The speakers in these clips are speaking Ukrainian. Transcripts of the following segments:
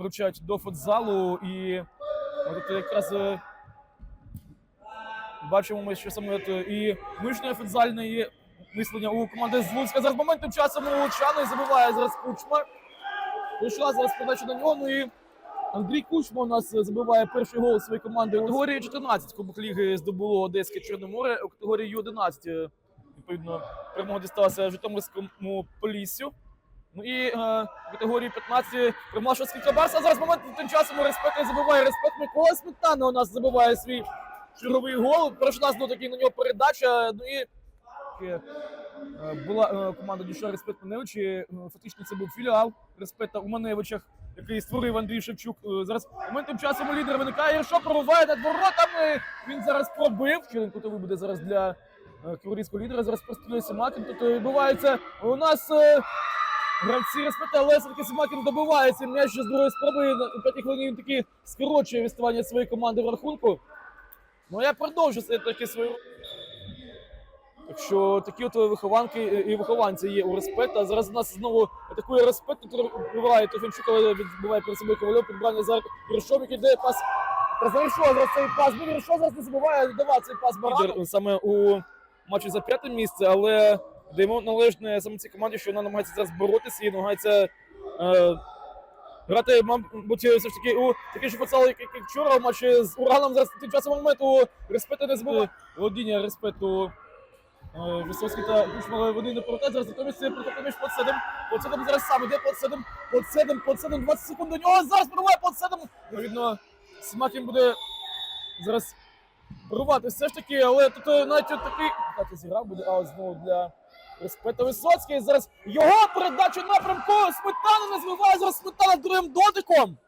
залучають до футзалу. І от якраз е, бачимо ми, що саме і вишнє футзальне є мислення у команди з Луцька. Зараз моментом часом у Лучани забиває зараз Кучма. Прийшла зараз подача на нього. І Андрій Кучма у нас забиває перший гол своєї команди у категорії 14 Кубок Ліги здобуло Одеське Чорне море. У категорії 11 е, відповідно перемога дісталася Житомирському Поліссю. Ну і е, категорії 15 перемога Шостський Барса. А Зараз момент тим часом респект не забиває. Респект Микола Сметана у нас забиває свій черговий гол. Перший знову таки на нього передача. Ну і е, була е, команда Дюша Респект Маневичі. Е, Фактично це був філіал Респекта у Маневичах, який створив Андрій Шевчук. Е, Зараз моментом часом лідер виникає. Єршо пробиває над воротами. Він зараз пробив. Ще кутовий буде зараз для е, криворізького лідера. Зараз прострілює Симакін. Тут е, відбувається у нас. е, Гравці респекта, але все-таки добивається м'яч з другої спроби. На п'ятій хвилині він таки скорочує відставання своєї команди в рахунку. Ну я продовжу таки свою. Так що такі от вихованки і вихованці є у респекта. Зараз у нас знову атакує респект, який вибиває Тофінчук, але відбуває перед собою ковальов, підбрання за Єршов, який дає пас. Знайшов зараз цей пас. Ну, Єршов зараз не забуває, давав цей пас Барану. Саме у матчі за п'яте місце, але даємо належне саме цій команді, що вона намагається зараз боротися і намагається е, грати, мабуть, все ж таки у такий ж футзал, як, як вчора у матчі з Ураном. Зараз тим часом момент у респекту не збиває. Володіння респекту. Е, Висоцький та Кучмали вони не повертають. Зараз натомість протокол між под седем. Под седем зараз сам іде под седем. Под седем, под седем, 20 секунд до нього. Зараз пробиває под седем. Відповідно, Смакін буде зараз рвати все ж таки, але тут е, навіть такий. Так, зіграв буде аут знову для Респета Висоцький. Зараз його передача напрямку. Сметана не збиває зараз сметана другим дотиком.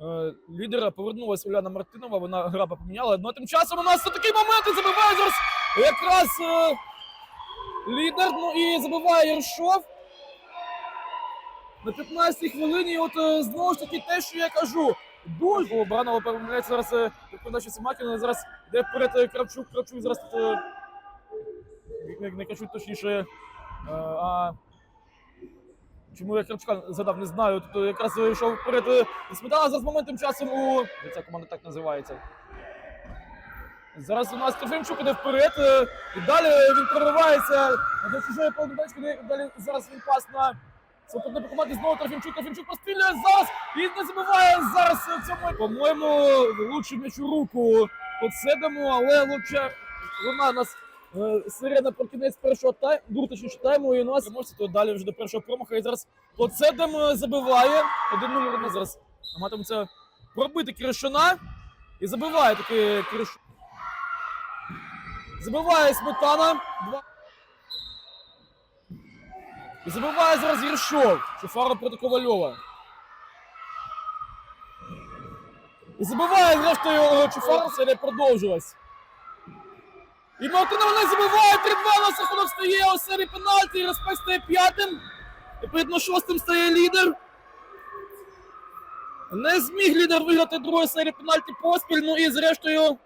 Е, Лідера повернулася Уляна Мартинова, вона граба поміняла. Ну а тим часом у нас такий момент і забиває зараз якраз е, лідер. Ну і забиває Єршов. На 15-й хвилині, от е, знову ж таки те, що я кажу. Дуже О, Баранова зараз е, передача Симакіна. Зараз йде вперед е, Кравчук. Кравчук зараз е, не, не кажу точніше. Е, А чому я Кравчука задав, не знаю. Е, якраз йшов вперед е, Сметана зараз моментом часом у. Ця команда так називається. Зараз у нас Трофимчук іде вперед. е, І далі він проривається до чужої полудачки. Далі зараз він пас на Свободне по команді знову Трофімчук. Трофімчук пострілює зараз і не забиває зараз цьому. По-моєму, лучше м'яч у руку подседимо, але лучше вона нас е, сирена про кінець першого тайму, друг точніше тайму, і у нас можете то далі вже до першого промаха. І зараз подседем е, забиває. 1-0 вони зараз намагатимуться пробити Кришина. І забиває таки Криш. Забиває Сметана. Два. І забиває зараз Єршов. Шофара проти Ковальова. І забиває, зрештою, Чуфара, серія продовжилась. І Мартинов вони забиває, 3-2 на рахунок стає у серії пенальті, і Респект стає п'ятим. Відповідно, шостим стає лідер. Не зміг лідер виграти другої серії пенальті поспіль, ну і зрештою